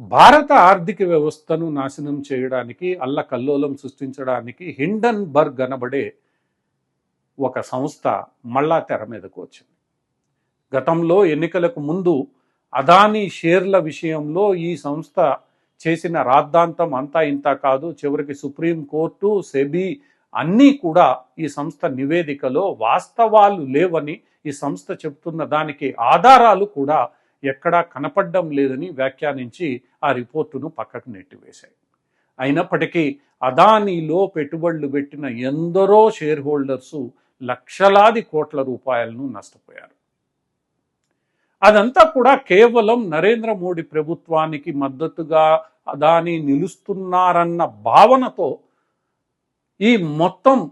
భారత ఆర్థిక వ్యవస్థను నాశనం చేయడానికి అల్ల కల్లోలం సృష్టించడానికి హిండన్బర్గ్ అనబడే ఒక సంస్థ మళ్ళా తెర మీదకు వచ్చింది. గతంలో ఎన్నికలకు ముందు అదానీ షేర్ల విషయంలో ఈ సంస్థ చేసిన రాద్ధాంతం అంతా ఇంత కాదు చివరికి సుప్రీం కోర్టు సెబీ అన్నీ కూడా ఈ సంస్థ నివేదికలో వాస్తవాలు లేవని ఈ సంస్థ చెప్తున్న దానికి ఆధారాలు కూడా ఎక్కడా కనపడడం లేదని వ్యాఖ్యానించి ఆ రిపోర్టును పక్కకు నెట్టివేశాయి. అయినప్పటికీ అదానీలో పెట్టుబడులు పెట్టిన ఎందరో షేర్ హోల్డర్సు లక్షలాది కోట్ల రూపాయలను నష్టపోయారు. అదంతా కూడా కేవలం నరేంద్ర మోడీ ప్రభుత్వానికి మద్దతుగా అదాని నిలుస్తున్నారన్న భావనతో ఈ మొత్తం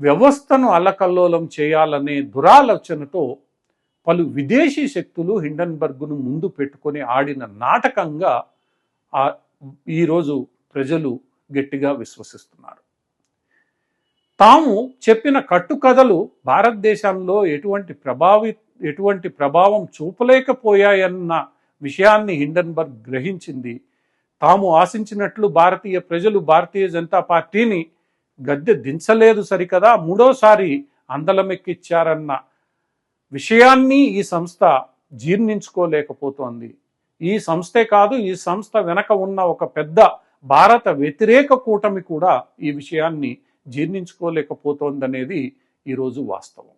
వ్యవస్థను అల్లకల్లోలం చేయాలనే దురాలోచనతో పలు విదేశీ శక్తులు హిండన్బర్గ్ను ముందు పెట్టుకొని ఆడిన నాటకంగా ఈరోజు ప్రజలు గట్టిగా విశ్వసిస్తున్నారు. తాము చెప్పిన కట్టుకథలు భారతదేశంలో ఎటువంటి ప్రభావి ఎటువంటి ప్రభావం చూపలేకపోయాయన్న విషయాన్ని హిండన్బర్గ్ గ్రహించింది. తాము ఆశించినట్లు భారతీయ ప్రజలు భారతీయ జనతా పార్టీని గద్దె దించలేదు సరికదా మూడోసారి అందలమెక్కిచ్చారన్న విషయాన్ని ఈ సంస్థ జీర్ణించుకోలేకపోతోంది. ఈ సంస్థే కాదు ఈ సంస్థ వెనక ఉన్న ఒక పెద్ద భారత వ్యతిరేక కూటమి కూడా ఈ విషయాన్ని జీర్ణించుకోలేకపోతోందనేది ఈరోజు వాస్తవం.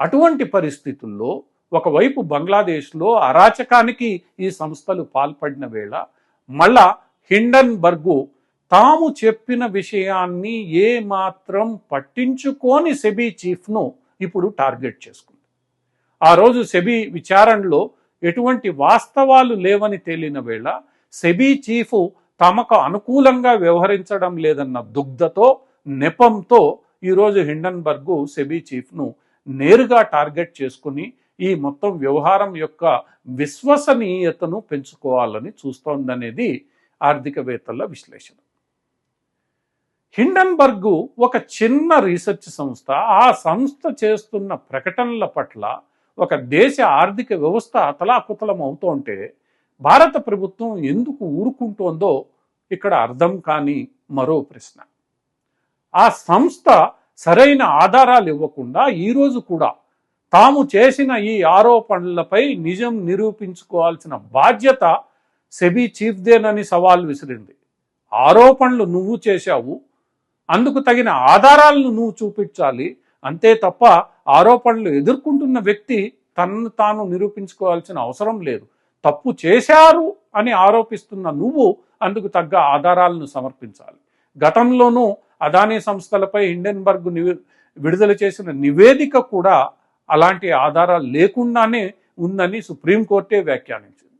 అటువంటి పరిస్థితుల్లో ఒకవైపు బంగ్లాదేశ్లో అరాచకానికి ఈ సంస్థలు పాల్పడిన వేళ మళ్ళా హిండన్బర్గు తాము చెప్పిన విషయాన్ని ఏ మాత్రం పట్టించుకోని సెబీ చీఫ్ను ఇప్పుడు టార్గెట్ చేసుకుంది. ఆ రోజు సెబీ విచారణలో ఎటువంటి వాస్తవాలు లేవని తేలిన వేళ సెబీ చీఫ్ తమకు అనుకూలంగా వ్యవహరించడం లేదన్న దుగ్ధతో నెపంతో ఈరోజు హిండన్బర్గ్ సెబీ చీఫ్ను నేరుగా టార్గెట్ చేసుకుని ఈ మొత్తం వ్యవహారం యొక్క విశ్వసనీయతను పెంచుకోవాలని చూస్తోందనేది ఆర్థికవేత్తల విశ్లేషణ. హిండన్బర్గ్ ఒక చిన్న రీసెర్చ్ సంస్థ. ఆ సంస్థ చేస్తున్న ప్రకటనల పట్ల ఒక దేశ ఆర్థిక వ్యవస్థ అతలాకుతలం అవుతుంటే భారత ప్రభుత్వం ఎందుకు ఊరుకుంటోందో ఇక్కడ అర్థం కాని మరో ప్రశ్న. ఆ సంస్థ సరైన ఆధారాలు ఇవ్వకుండా ఈరోజు కూడా తాము చేసిన ఈ ఆరోపణలపై నిజం నిరూపించుకోవాల్సిన బాధ్యత సెబీ చీఫ్దేనని సవాల్ విసిరింది. ఆరోపణలు నువ్వు చేశావు అందుకు తగిన ఆధారాలను నువ్వు చూపించాలి. అంతే తప్ప ఆరోపణలు ఎదుర్కొంటున్న వ్యక్తి తనను తాను నిరూపించుకోవాల్సిన అవసరం లేదు. తప్పు చేశారు అని ఆరోపిస్తున్న నువ్వు అందుకు తగ్గ ఆధారాలను సమర్పించాలి. గతంలోనూ అదానీ సంస్థలపై హిండెన్బర్గ్ విడుదల చేసిన నివేదిక కూడా అలాంటి ఆధారాలు లేకుండానే ఉందని సుప్రీంకోర్టే వ్యాఖ్యానించింది.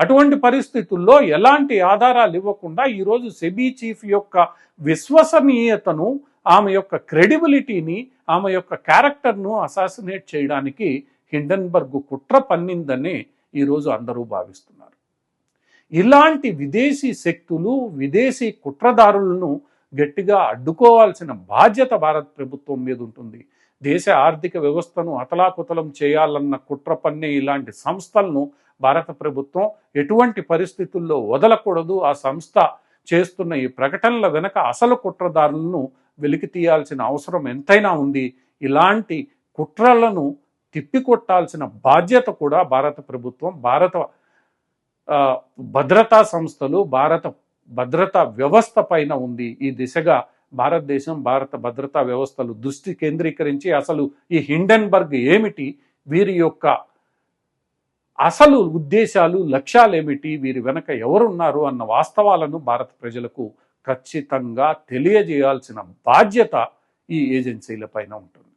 అటువంటి పరిస్థితుల్లో ఎలాంటి ఆధారాలు ఇవ్వకుండా ఈరోజు సెబీ చీఫ్ యొక్క విశ్వసనీయతను ఆమె యొక్క క్రెడిబిలిటీని ఆమె యొక్క క్యారెక్టర్ను అసాసినేట్ చేయడానికి హిండన్బర్గ్ కుట్ర పన్నిందని ఈరోజు అందరూ భావిస్తున్నారు. ఇలాంటి విదేశీ శక్తులు విదేశీ కుట్రదారులను గట్టిగా అడ్డుకోవాల్సిన బాధ్యత భారత ప్రభుత్వం మీద ఉంటుంది. దేశ ఆర్థిక వ్యవస్థను అతలాకుతలం చేయాలన్న కుట్ర పన్నే ఇలాంటి సంస్థలను భారత ప్రభుత్వం ఎటువంటి పరిస్థితుల్లో వదలకూడదు. ఆ సంస్థ చేస్తున్న ఈ ప్రకటనల వెనక అసలు కుట్రదారులను వెలికి తీయాల్సిన అవసరం ఎంతైనా ఉంది. ఇలాంటి కుట్రలను తిప్పికొట్టాల్సిన బాధ్యత కూడా భారత ప్రభుత్వం భారత భద్రతా సంస్థలు భారత భద్రతా వ్యవస్థ పైన ఉంది. ఈ దిశగా భారతదేశం భారత భద్రతా వ్యవస్థలు దృష్టి కేంద్రీకరించి అసలు ఈ హిండెన్బర్గ్ ఏమిటి? వీరి యొక్క అసలు ఉద్దేశాలు లక్ష్యాలు ఏమిటి వీరి వెనక ఎవరున్నారు? అన్న వాస్తవాలను భారత ప్రజలకు ఖచ్చితంగా తెలియజేయాల్సిన బాధ్యత ఈ ఏజెన్సీల పైన ఉంటుంది.